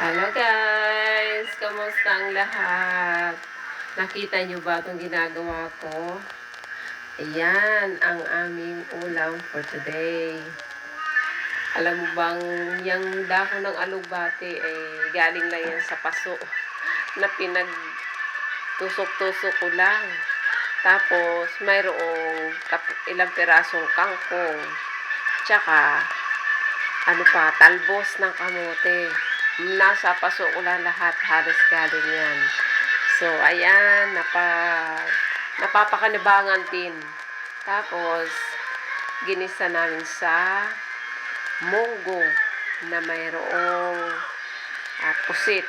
Hello guys! Kamusta ang lahat? Nakita niyo ba itong ginagawa ko? Ayan ang aming ulam for today. Alam mo bang yung dahon ng alugbati ay galing lang yan sa paso na pinag tusok-tusok ko lang. Tapos mayroong ilang pirasong kangkong. Tsaka ano pa, talbos ng kamote. Nasa paso ko lang lahat, halos galing yan. So, ayan, napa, napapakanabangan din. Tapos, ginisa namin sa munggo na mayroong ah, pusit.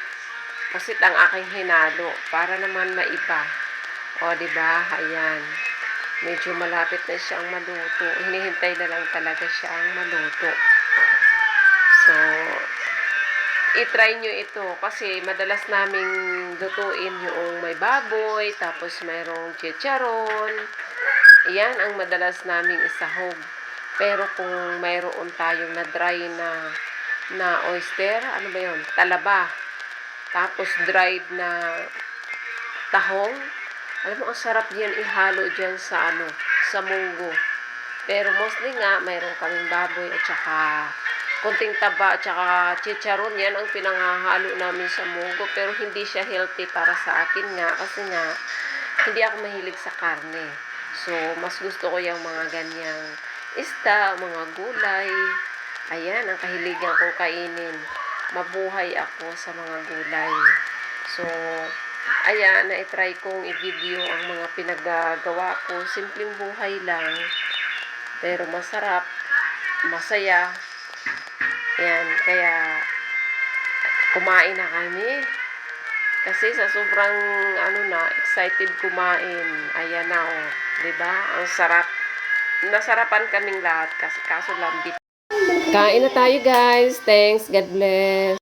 Pusit ang aking hinalo para naman maiba. O, di ba? Ayan. Medyo malapit na siyang maluto. Hinihintay na lang talaga siyang maluto. So, i-try nyo ito kasi madalas naming lutuin yung may baboy, tapos mayroong chicharon. Yan ang madalas naming isahog. Pero kung mayroon tayong na dry na na oyster, ano ba yun? Talaba. Tapos dried na tahong. Alam mo, ang sarap yan ihalo dyan sa ano, sa munggo. Pero mostly nga, mayroon kaming baboy at saka konting taba at saka chicharon. Yan ang pinangahalo namin sa munggo. Pero hindi siya healthy para sa akin nga. Kasi nga, hindi ako mahilig sa karne. So, mas gusto ko yung mga ganyang isda, mga gulay. Ayan, ang kahiligan kong kainin. Mabuhay ako sa mga gulay. So, ayan, na-try kong i-video ang mga pinaggagawa ko. Simpleng buhay lang. Pero masarap, masaya. Ayan, kaya kumain na kami. Kasi sa sobrang ano na, excited kumain. Ayan na oh, 'di ba? Ang sarap. Nasarapan kaming lahat kasi kaso lang bit. Kain na tayo guys. Thanks. God bless.